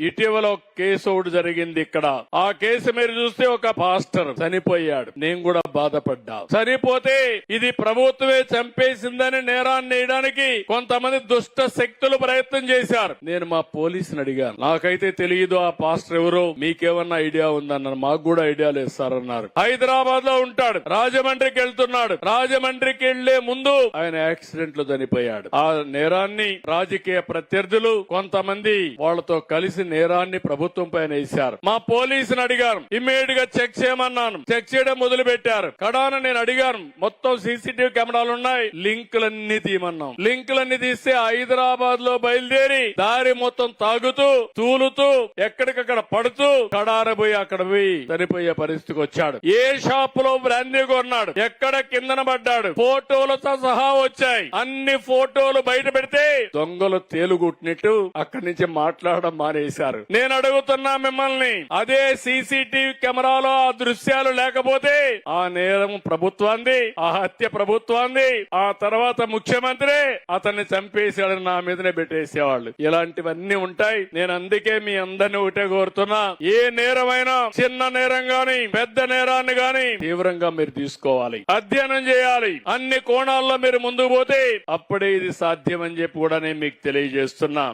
ఇటీవల ఒక కేసు ఒకటి జరిగింది ఇక్కడ. ఆ కేసు మీరు చూస్తే ఒక పాస్టర్ చనిపోయాడు. నేను కూడా బాధపడ్డా. చనిపోతే ఇది ప్రభుత్వమే చంపేసిందని నేరాన్ని వేయడానికి కొంతమంది దుష్ట శక్తులు ప్రయత్నం చేశారు. నేను మా పోలీసుని అడిగాను. నాకైతే తెలియదు ఆ పాస్టర్ ఎవరో. మీకేమన్నా ఐడియా ఉందన్నారు మాకు కూడా ఐడియా లేదు సార్ అన్నారు. హైదరాబాద్లో ఉంటాడు. రాజమండ్రికి వెళ్తున్నాడు. రాజమండ్రికి వెళ్ళే ముందు ఆయన యాక్సిడెంట్లో చనిపోయాడు. ఆ నేరాన్ని రాజకీయ ప్రత్యర్థులు కొంతమంది వాళ్ళతో కలిసి నేరాన్ని ప్రభుత్వం పైన వేశారు. మా పోలీసుని అడిగాను ఇమ్మీడియట్గా చెక్ చేయమన్నాను. చెక్ చేయడం మొదలు పెట్టారు కడాన నేను అడిగాను. మొత్తం సీసీటీవీ కెమెరాలు ఉన్నాయి. లింకులన్నీ తీయమన్నాం. లింకులన్నీ తీస్తే హైదరాబాద్లో బయలుదేరి దారి మొత్తం తాగుతూ తూలుతూ ఎక్కడికక్కడ పడుతూ కడారబోయి అక్కడ పోయి చనిపోయే పరిస్థితికి వచ్చాడు. ఏ షాప్లో బ్రాందీ కొన్నాడు? ఎక్కడ కిందన పడ్డాడు? ఫోటోలతో సహా వచ్చాయి. అన్ని ఫోటోలు బయట పెడితే దొంగలు తేలుగుట్టినట్టు అక్కడి నుంచి మాట్లాడడం చేశారు. నేను అడుగుతున్నా మిమ్మల్ని అదే సీసీటీవీ కెమెరాలో ఆ దృశ్యాలు లేకపోతే ఆ నేరం ప్రభుత్వాన్ని ఆ హత్య ప్రభుత్వాన్ని ఆ తర్వాత ముఖ్యమంత్రి అతన్ని చంపేశాడని నా మీదనే పెట్టేసేవాళ్ళు. ఇలాంటివన్నీ ఉంటాయి. నేను అందుకే మీ అందరిని ఒకటే కోరుతున్నా. ఏ నేరమైనా చిన్న నేరం గాని పెద్ద నేరాన్ని గాని తీవ్రంగా మీరు తీసుకోవాలి. అధ్యయనం చేయాలి. అన్ని కోణాల్లో మీరు ముందుకు పోతే అప్పుడే ఇది సాధ్యమని చెప్పి కూడా నేను మీకు తెలియజేస్తున్నా.